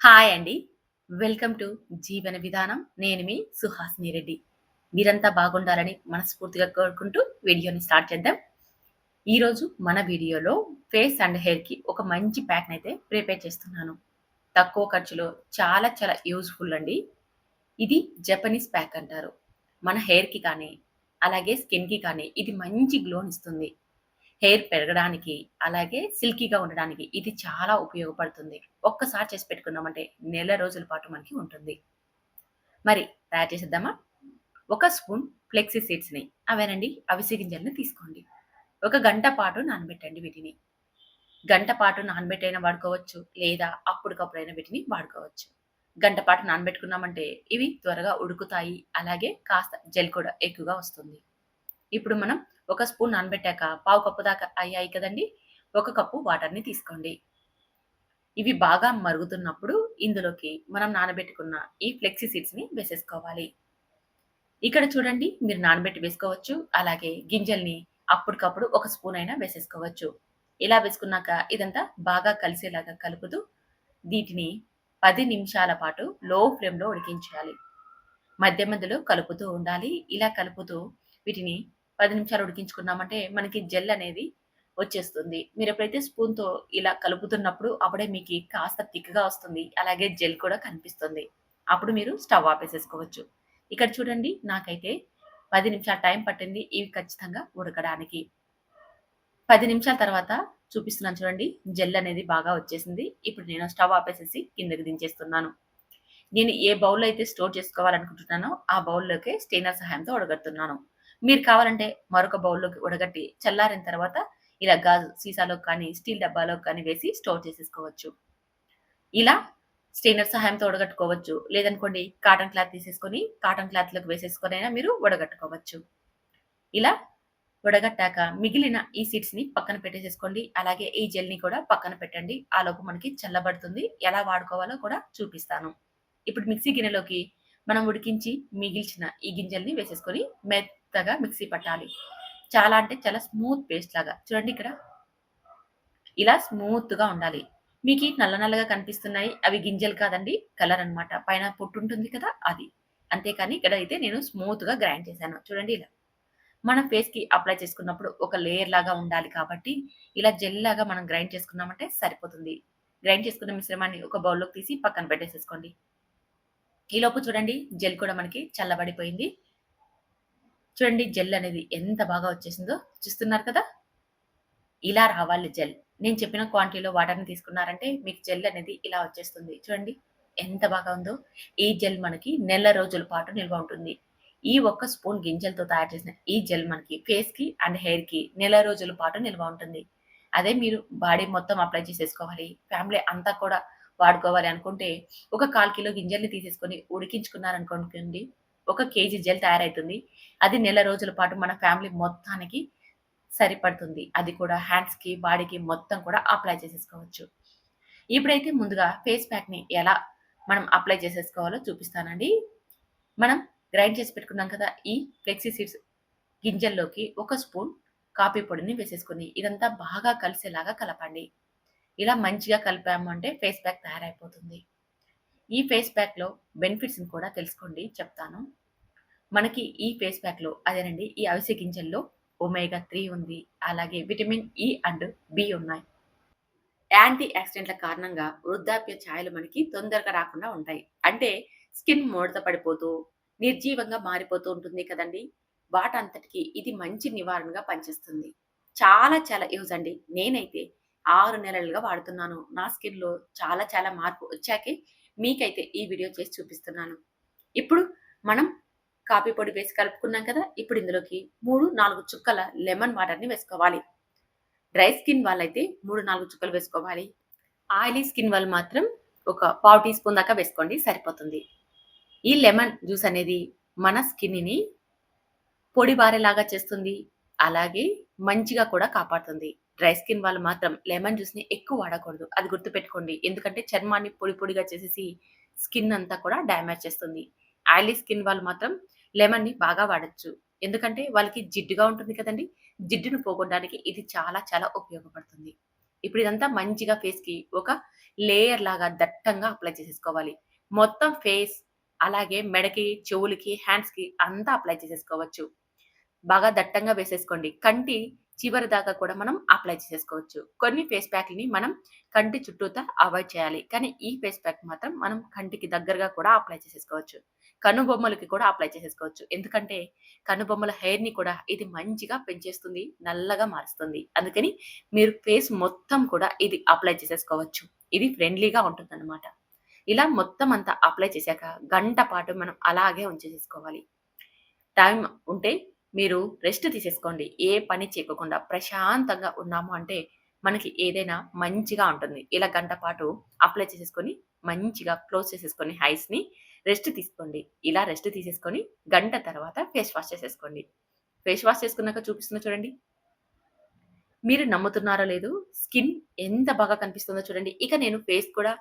Hi అండి. Welcome to జీవన విధానం. నేను మీ సుహాసిని రెడ్డి. మీరంతా బాగుండాలని మనస్ఫూర్తిగా కోరుకుంటూ వీడియోని స్టార్ట్ చేద్దాం. ఈరోజు మన వీడియోలో ఫేస్ అండ్ హెయిర్కి ఒక మంచి ప్యాక్ని అయితే ప్రిపేర్ చేస్తున్నాను. తక్కువ ఖర్చులో చాలా చాలా యూజ్ఫుల్ అండి. ఇది జపనీస్ ప్యాక్ అంటారు. మన హెయిర్కి కానీ అలాగే స్కిన్కి కానీ ఇది మంచి గ్లోన్ ఇస్తుంది. హెయిర్ పెరగడానికి అలాగే సిల్కీగా ఉండడానికి ఇది చాలా ఉపయోగపడుతుంది. ఒక్కసారి చేసి పెట్టుకున్నామంటే నెల రోజుల పాటు మనకి ఉంటుంది. మరి తయారు చేసేద్దామా? ఒక స్పూన్ ఫ్లెక్సీ సీడ్స్ని అవేనండి? అవిసి గింజల్ని తీసుకోండి. ఒక గంట పాటు నానబెట్టండి వీటిని. గంట పాటు నానబెట్టైనా వాడుకోవచ్చు లేదా అప్పటికప్పుడైనా వీటిని వాడుకోవచ్చు. గంట పాటు నానబెట్టుకున్నామంటే ఇవి త్వరగా ఉడుకుతాయి అలాగే కాస్త జెల్ కూడా ఎక్కువగా వస్తుంది. ఇప్పుడు మనం ఒక స్పూన్ నానబెట్టాక పావు కప్పు దాకా అయ్యాయి కదండి. ఒక కప్పు వాటర్ని తీసుకోండి. ఇవి బాగా మరుగుతున్నప్పుడు ఇందులోకి మనం నానబెట్టుకున్న ఈ ఫ్లెక్సీ సీడ్స్ని వేసేసుకోవాలి. ఇక్కడ చూడండి మీరు నానబెట్టి వేసుకోవచ్చు. అలాగే గింజల్ని అప్పటికప్పుడు ఒక స్పూన్ అయినా వేసేసుకోవచ్చు. ఇలా వేసుకున్నాక ఇదంతా బాగా కలిసేలాగా కలుపుతూ వీటిని పది నిమిషాల పాటు లో ఫ్లేమ్లో ఉడికించాలి మధ్య మధ్యలో కలుపుతూ ఉండాలి. ఇలా కలుపుతూ వీటిని పది నిమిషాలు ఉడికించుకున్నామంటే మనకి జెల్ అనేది వచ్చేస్తుంది. మీరు ఎప్పుడైతే స్పూన్తో ఇలా కలుపుతున్నప్పుడు అప్పుడే మీకు కాస్త థిక్గా వస్తుంది. అలాగే జెల్ కూడా కనిపిస్తుంది. అప్పుడు మీరు స్టవ్ ఆపేసేసుకోవచ్చు. ఇక్కడ చూడండి నాకైతే పది నిమిషాల టైం పట్టింది ఇవి ఖచ్చితంగా ఉడకడానికి. పది నిమిషాల తర్వాత చూపిస్తున్నాను చూడండి జెల్ అనేది బాగా వచ్చేసింది. ఇప్పుడు నేను స్టవ్ ఆపేసేసి కిందకి దించేస్తున్నాను. నేను ఏ బౌల్లో అయితే స్టోర్ చేసుకోవాలనుకుంటున్నానో ఆ బౌల్లోకి స్టెయినర్ సహాయంతో ఉడగడుతున్నాను మీరు కావాలంటే మరొక బౌల్లోకి ఉడగట్టి చల్లారిన తర్వాత ఇలా గాజు సీసాలో కానీ స్టీల్ డబ్బాలో కానీ వేసి స్టోర్ చేసేసుకోవచ్చు. ఇలా స్టెయినర్ సహాయంతో ఉడగట్టుకోవచ్చు. లేదనుకోండి కాటన్ క్లాత్ తీసేసుకొని కాటన్ క్లాత్లోకి వేసేసుకొని అయినా మీరు ఉడగట్టుకోవచ్చు. ఇలా ఉడగట్టాక మిగిలిన ఈ సీడ్స్ని పక్కన పెట్టేసేసుకోండి. అలాగే ఈ జెల్ని కూడా పక్కన పెట్టండి. ఆ లోపు మనకి చల్లబడుతుంది. ఎలా వాడుకోవాలో కూడా చూపిస్తాను. ఇప్పుడు మిక్సీ గిన్నెలోకి మనం ఉడికించి మిగిల్చిన ఈ గింజల్ని వేసేసుకొని మెత్తగా మిక్సీ పట్టాలి. చాలా అంటే చాలా స్మూత్ పేస్ట్ లాగా. చూడండి ఇక్కడ. ఇలా స్మూత్గా ఉండాలి. మీకు నల్ల నల్లగా కనిపిస్తున్నాయి. అవి గింజలు కాదండి. కలర్ అనమాట పైన పొట్టు ఉంటుంది కదా అది. అంతేకాని ఇక్కడ అయితే నేను స్మూత్గా గ్రైండ్ చేశాను. చూడండి ఇలా. మన ఫేస్కి అప్లై చేసుకున్నప్పుడు ఒక లేయర్ లాగా ఉండాలి కాబట్టి ఇలా జెల్ లాగా మనం గ్రైండ్ చేసుకున్నామంటే సరిపోతుంది. గ్రైండ్ చేసుకున్న మిశ్రమాన్ని ఒక బౌల్లోకి తీసి పక్కన పెట్టేసేసుకోండి. ఈలోపు చూడండి జెల్ కూడా మనకి చల్లబడిపోయింది. చూడండి జెల్ అనేది ఎంత బాగా వచ్చేసిందో చూస్తున్నారు కదా? ఇలా రావాలి జెల్. నేను చెప్పిన క్వాంటిటీలో వాటర్ని తీసుకున్నారంటే మీకు జెల్ అనేది ఇలా వచ్చేస్తుంది. చూడండి ఎంత బాగా ఉందో. ఈ జెల్ మనకి నెల రోజుల పాటు నిల్వ ఉంటుంది. ఈ ఒక్క స్పూన్ గింజలతో తయారు చేసిన ఈ జెల్ మనకి ఫేస్కి అండ్ హెయిర్కి నెల రోజుల పాటు నిల్వ ఉంటుంది. అదే మీరు బాడీ మొత్తం అప్లై చేసేసుకోవాలి. ఫ్యామిలీ అంతా కూడా వాడుకోవాలి అనుకుంటే ఒక కాల్ కిలో గింజల్ని తీసేసుకొని ఉడికించుకున్నారనుకోండి ఒక కేజీ జెల్ తయారవుతుంది అది నెల రోజుల పాటు మన ఫ్యామిలీ మొత్తానికి సరిపడుతుంది. అది కూడా హ్యాండ్స్కి బాడీకి మొత్తం కూడా అప్లై చేసేసుకోవచ్చు. ఇప్పుడైతే ముందుగా ఫేస్ ప్యాక్ని ఎలా మనం అప్లై చేసేసుకోవాలో చూపిస్తానండి. మనం గ్రైండ్ చేసి పెట్టుకున్నాం కదా ఈ ఫ్లెక్సీ సీడ్స్ గింజల్లోకి ఒక స్పూన్ కాఫీ పొడిని వేసేసుకుని ఇదంతా బాగా కలిసేలాగా కలపండి. ఇలా మంచిగా కలిపాము అంటే ఫేస్ ప్యాక్ తయారైపోతుంది. ఈ ఫేస్ ప్యాక్లో బెనిఫిట్స్ని కూడా తెలుసుకోండి చెప్తాను. మనకి ఈ ఫేస్ ప్యాక్లో అదేనండి ఈ అవిసె గింజల్లో ఒమేగా త్రీ ఉంది. అలాగే విటమిన్ ఈ అండ్ బి ఉన్నాయి. యాంటీ యాక్సిడెంట్ల కారణంగా వృద్ధాప్య ఛాయలు మనకి తొందరగా రాకుండా ఉంటాయి. అంటే స్కిన్ ముడత పడిపోతూ నిర్జీవంగా మారిపోతూ ఉంటుంది కదండి. వాటంతటికి ఇది మంచి నివారణగా పనిచేస్తుంది. చాలా చాలా యూజ్ అండి. నేనైతే ఆరు నెలలుగా వాడుతున్నాను. నా స్కిన్లో చాలా చాలా మార్పు వచ్చాకే మీకైతే ఈ వీడియో చేసి చూపిస్తున్నాను. ఇప్పుడు మనం కాఫీ పొడి వేసి కలుపుకున్నాం కదా ఇప్పుడు ఇందులోకి మూడు నాలుగు చుక్కల లెమన్ వాటర్ని వేసుకోవాలి. డ్రై స్కిన్ వాళ్ళైతే మూడు నాలుగు చుక్కలు వేసుకోవాలి. ఆయిలీ స్కిన్ వాళ్ళు మాత్రం ఒక పావు టీ స్పూన్ దాకా వేసుకోండి సరిపోతుంది. ఈ లెమన్ జ్యూస్ అనేది మన స్కిన్ని పొడి బారేలాగా చేస్తుంది అలాగే మంచిగా కూడా కాపాడుతుంది. డ్రై స్కిన్ వాళ్ళు మాత్రం లెమన్ జ్యూస్ని ఎక్కువ వాడకూడదు అది గుర్తుపెట్టుకోండి. ఎందుకంటే చర్మాన్ని పొడి పొడిగా చేసేసి స్కిన్ అంతా కూడా డ్యామేజ్ చేస్తుంది. ఆయిలీ స్కిన్ వాళ్ళు మాత్రం లెమన్ని బాగా వాడచ్చు ఎందుకంటే వాళ్ళకి జిడ్డుగా ఉంటుంది కదండి జిడ్డును పోగొట్టడానికి ఇది చాలా చాలా ఉపయోగపడుతుంది ఇప్పుడు ఇదంతా మంచిగా ఫేస్కి ఒక లేయర్ లాగా దట్టంగా అప్లై చేసేసుకోవాలి. మొత్తం ఫేస్ అలాగే మెడకి, చెవులకి, హ్యాండ్స్‌కి అంతా అప్లై చేసేసుకోవచ్చు. బాగా దట్టంగా వేసేసుకోండి. కంటి చివరి దాకా కూడా మనం అప్లై చేసేసుకోవచ్చు. కొన్ని ఫేస్ ప్యాక్‌లని మనం కంటి చుట్టూతా అవాయిడ్ చేయాలి. కానీ ఈ ఫేస్ ప్యాక్ మాత్రం మనం కంటికి దగ్గరగా కూడా అప్లై చేసేసుకోవచ్చు. కనుబొమ్మలకి కూడా అప్లై చేసేసుకోవచ్చు. ఎందుకంటే కనుబొమ్మల హెయిర్‌ని కూడా ఇది మంచిగా పెంచేస్తుంది. నల్లగా మారుస్తుంది. అందుకని మీరు ఫేస్ మొత్తం కూడా ఇది అప్లై చేసేసుకోవచ్చు. ఇది ఫ్రెండ్లీగా ఉంటుందన్నమాట. ఇలా మొత్తం అంతా అప్లై చేశాక గంట పాటు మనం అలాగే ఉంచేసేసుకోవాలి. టైం ఉంటే మీరు రెస్ట్ తీసేసుకోండి. ఏ పని చేయకుండా ప్రశాంతంగా ఉన్నాము అంటే మనకి ఏదైనా మంచిగా ఉంటుంది. ఇలా గంట పాటు అప్లై చేసేసుకొని మంచిగా క్లోజ్ చేసేసుకొని హైస్ని రెస్ట్ తీసుకోండి. ఇలా రెస్ట్ తీసేసుకొని గంట తర్వాత ఫేస్ వాష్ చేసేసుకోండి. ఫేస్ వాష్ చేసుకున్నాక చూపిస్తున్నా చూడండి. మీరు నమ్ముతున్నారో లేదు స్కిన్ ఎంత బాగా కనిపిస్తుందో చూడండి. ఇక నేను ఫేస్ కూడా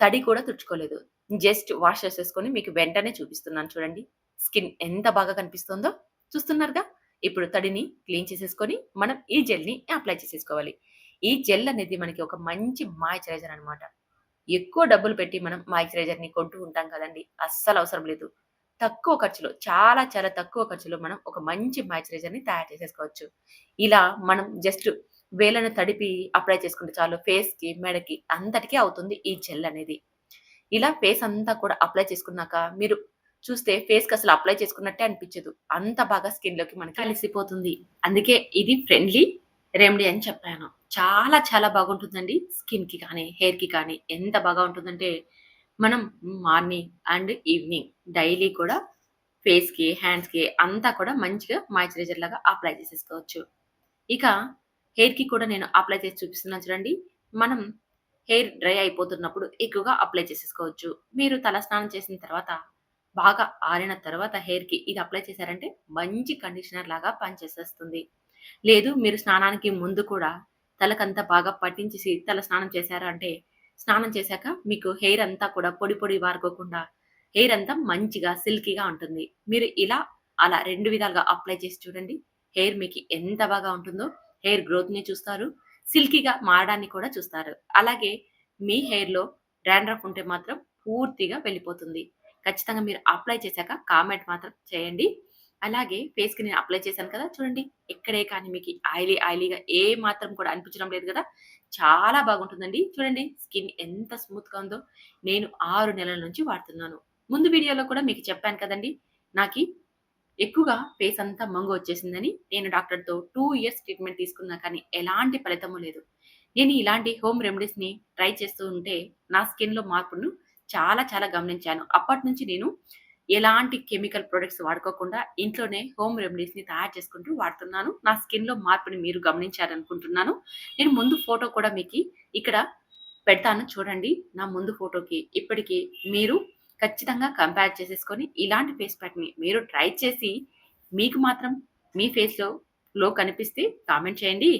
తడి కూడా తుడుచుకోలేదు. జస్ట్ వాష్ చేసేసుకొని మీకు వెంటనే చూపిస్తున్నాను చూడండి. స్కిన్ ఎంత బాగా కనిపిస్తుందో చూస్తున్నారుగా. ఇప్పుడు తడిని క్లీన్ చేసేసుకొని మనం ఈ జెల్‌ని అప్లై చేసేసుకోవాలి. ఈ జెల్ అనేది మనకి ఒక మంచి మాయిశ్చరైజర్ అన్నమాట. ఎక్కువ డబ్బులు పెట్టి మనం మాయిశ్చరైజర్‌ని కొంటూ ఉంటాం కదండీ! అస్సలు అవసరం లేదు. తక్కువ ఖర్చులో చాలా చాలా తక్కువ ఖర్చులో మనం ఒక మంచి మాయిశ్చరైజర్‌ని తయారు చేసేసుకోవచ్చు. ఇలా మనం జస్ట్ వేలను తడిపి అప్లై చేసుకుంటే చాలు ఫేస్‌కి, మెడకి అంతటికి అవుతుంది ఈ జెల్ అనేది. ఇలా ఫేస్ అంతా కూడా అప్లై చేసుకున్నాక మీరు చూస్తే ఫేస్‌కి అసలు అప్లై చేసుకున్నట్టే అనిపించదు. అంత బాగా స్కిన్‌లోకి మనకి కలిసిపోతుంది. అందుకే ఇది ఫ్రెండ్లీ రెమెడీ అని చెప్పాను. చాలా చాలా బాగుంటుందండి. స్కిన్‌కి కానీ, హెయిర్‌కి కానీ ఎంత బాగా ఉంటుందంటే మనం మార్నింగ్ అండ్ ఈవినింగ్ డైలీ కూడా ఫేస్‌కి, హ్యాండ్స్‌కి అంతా కూడా మంచిగా మాయిశ్చరైజర్ లాగా అప్లై చేసేసుకోవచ్చు. ఇక హెయిర్‌కి కూడా నేను అప్లై చేసి చూపిస్తున్నాను చూడండి. మనం హెయిర్ డ్రై అయిపోతున్నప్పుడు ఎక్కువగా అప్లై చేసేసుకోవచ్చు. మీరు తల స్నానం చేసిన తర్వాత బాగా ఆరిన తర్వాత హెయిర్‌కి ఇది అప్లై చేశారంటే మంచి కండిషనర్ లాగా పనిచేసేస్తుంది. లేదు మీరు స్నానానికి ముందు కూడా తలకంతా బాగా పట్టించేసి తల స్నానం చేశారు అంటే స్నానం చేశాక మీకు హెయిర్ అంతా కూడా పొడి పొడి వారుకోకుండా హెయిర్ అంతా మంచిగా సిల్కీగా ఉంటుంది. మీరు ఇలా అలా రెండు విధాలుగా అప్లై చేసి చూడండి. హెయిర్ మీకు ఎంత బాగా ఉంటుందో హెయిర్ గ్రోత్‌ని చూస్తారు. సిల్కీగా మారడాన్ని కూడా చూస్తారు. అలాగే మీ హెయిర్‌లో డాండ్రఫ్ ఉంటే మాత్రం పూర్తిగా వెళ్ళిపోతుంది. ఖచ్చితంగా మీరు అప్లై చేశాక కామెంట్ మాత్రం చేయండి. అలాగే ఫేస్‌కి నేను అప్లై చేశాను కదా! చూడండి. ఎక్కడే కానీ మీకు ఆయిలీ ఆయిలీగా ఏ మాత్రం కూడా అనిపించడం లేదు కదా! చాలా బాగుంటుందండి. చూడండి స్కిన్ ఎంత స్మూత్‌గా ఉందో. నేను ఆరు నెలల నుంచి వాడుతున్నాను. ముందు వీడియోలో కూడా మీకు చెప్పాను కదండీ! నాకు ఎక్కువగా ఫేస్ అంతా మంగు వచ్చేసిందని నేను డాక్టర్‌తో టూ ఇయర్స్ ట్రీట్మెంట్ తీసుకున్నా కానీ ఎలాంటి ఫలితము లేదు. నేను ఇలాంటి హోమ్ రెమెడీస్‌ని ట్రై చేస్తూ ఉంటే నా స్కిన్‌లో మార్పును చాలా చాలా గమనించాను. అప్పటినుంచి నేను ఎలాంటి కెమికల్ ప్రొడక్ట్స్ వాడుకోకుండా ఇంట్లోనే హోమ్ రెమెడీస్‌ని తయారు చేసుకుంటూ వాడుతున్నాను. నా స్కిన్‌లో మార్పుని మీరు గమనించారనుకుంటున్నాను. నేను ముందు ఫోటో కూడా మీకు ఇక్కడ పెడతాను చూడండి. నా ముందు ఫోటోకి ఇప్పటికి మీరు ఖచ్చితంగా కంపేర్ చేసేసుకొని ఇలాంటి ఫేస్ ప్యాక్‌ని మీరు ట్రై చేసి మీకు మాత్రం మీ ఫేస్‌లో గ్లో కనిపిస్తే కామెంట్ చేయండి.